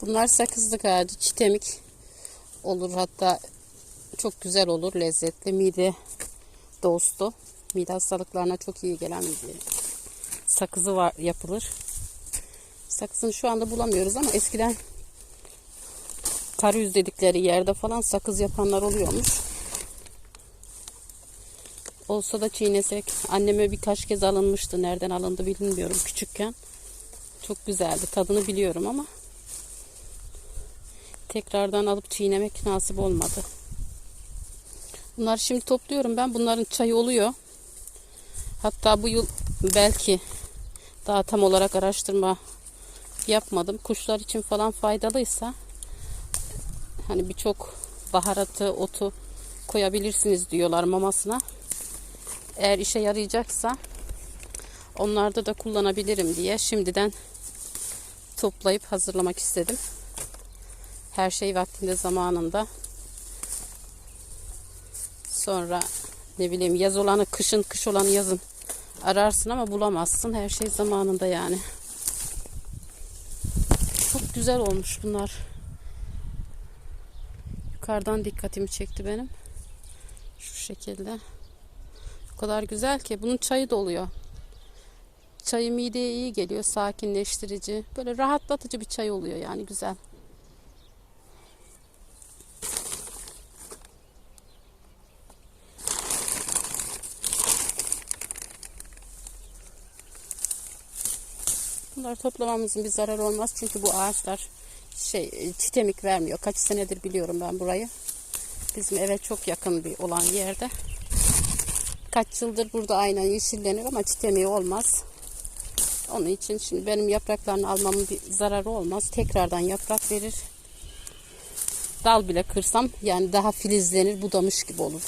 Bunlar sakızlık ağacı, çitemik olur hatta çok güzel olur, lezzetli, mide dostu. Mide hastalıklarına çok iyi gelen bir sakızı var yapılır. Sakızını şu anda bulamıyoruz ama eskiden karyüz dedikleri yerde falan sakız yapanlar oluyormuş. Olsa da çiğnesek anneme birkaç kez alınmıştı. Nereden alındı bilmiyorum küçükken. Çok güzeldi. Tadını biliyorum ama tekrardan alıp çiğnemek nasip olmadı. Bunları şimdi topluyorum ben. Bunların çayı oluyor. Hatta bu yıl belki daha tam olarak araştırma yapmadım. Kuşlar için falan faydalıysa hani birçok baharatı, otu koyabilirsiniz diyorlar mamasına. Eğer işe yarayacaksa onlarda da kullanabilirim diye şimdiden toplayıp hazırlamak istedim. Her şey vaktinde zamanında. Sonra ne bileyim yaz olanı kışın, kış olanı yazın ararsın ama bulamazsın. Her şey zamanında yani. Çok güzel olmuş bunlar. Yukarıdan dikkatimi çekti benim. Şu şekilde. O kadar güzel ki bunun çayı da oluyor. Çayı mideye iyi geliyor, sakinleştirici. Böyle rahatlatıcı bir çay oluyor yani güzel. Bunları toplamamızın bir zararı olmaz çünkü bu ağaçlar şey çitemik vermiyor. Kaç senedir biliyorum ben burayı. Bizim eve çok yakın bir olan yerde. Kaç yıldır burada aynen yeşillenir ama çitemiği olmaz. Onun için şimdi benim yapraklarını almamın bir zararı olmaz. Tekrardan yaprak verir. Dal bile kırsam yani daha filizlenir, budamış gibi olur.